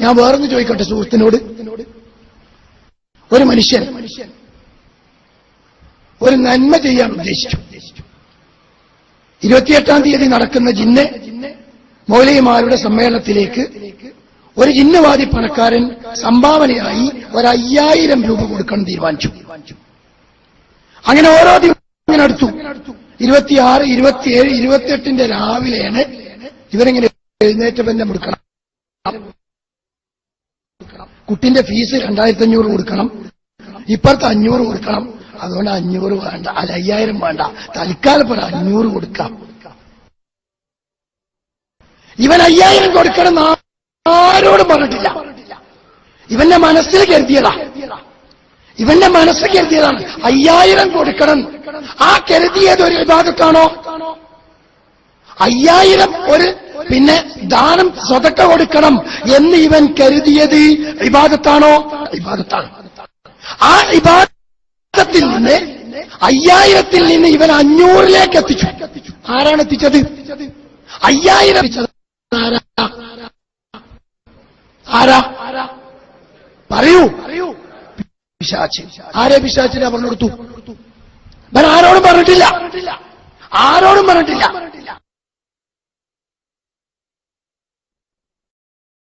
ഞാൻ വേറൊന്ന് ചോദിക്കട്ടെ സുഹൃത്തിനോട്? ഒരു മനുഷ്യൻ ഒരു നന്മ ചെയ്യാൻ ഉദ്ദേശിച്ചു. ഇരുപത്തിയെട്ടാം തീയതി നടക്കുന്ന ജിന്നെ മൗലയിമാരുടെ സമ്മേളനത്തിലേക്ക് ഒരു ജിന്നവാദി പണക്കാരൻ സംഭാവനയായി ഒരു അയ്യായിരം രൂപ കൊടുക്കാൻ തീരുമാനിച്ചു. അങ്ങനെ ഓരോ ദിവസം അടുത്തു. ഇരുപത്തിയാറ് ഇരുപത്തിയേഴ് ഇരുപത്തിയെട്ടിന്റെ രാവിലെയാണ് ഇവരിങ്ങനെ എഴുന്നേറ്റ ബന്ധം കുട്ടിന്റെ ഫീസ് രണ്ടായിരത്തി അഞ്ഞൂറ് കൊടുക്കണം. ഇപ്പുറത്ത് അഞ്ഞൂറ് കൊടുക്കണം. അതുകൊണ്ട് അഞ്ഞൂറ് വേണ്ട. അല്ല അയ്യായിരം വേണ്ട. തൽക്കാലം ഒരു അഞ്ഞൂറ് കൊടുക്കാം. ഇവൻ അയ്യായിരം കൊടുക്കണം ആരോടും പറഞ്ഞിട്ടില്ല. ഇവന്റെ മനസ്സിൽ കരുതിയതാ. ഇവന്റെ മനസ്സിൽ കരുതിയതാണ്. അയ്യായിരം കൊടുക്കണം. ആ കരുതിയത് ഒരു വിഭാഗത്താണോ അയ്യായിരം ഒരു പിന്നെ ദാനം സ്വതക്ക കൊടുക്കണം എന്ന് ഇവൻ കരുതിയത് ഇബാദത്താണോ? ഇബാദത്താണ്. ആ ഇബാദത്തിൽ നിന്ന് അയ്യായിരത്തിൽ നിന്ന് ഇവൻ അഞ്ഞൂറിലേക്ക് എത്തിച്ചു. ആരാണ് എത്തിച്ചത്? അയ്യായിരം ആരാ? ആരാ? പറയൂ. ആരെ പിശാച്ചിനെ പറഞ്ഞു കൊടുത്തു ഇവൻ ആരോടും പറഞ്ഞിട്ടില്ല. ആരോടും പറഞ്ഞിട്ടില്ല.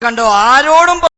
കണ്ടോ? ആരോടും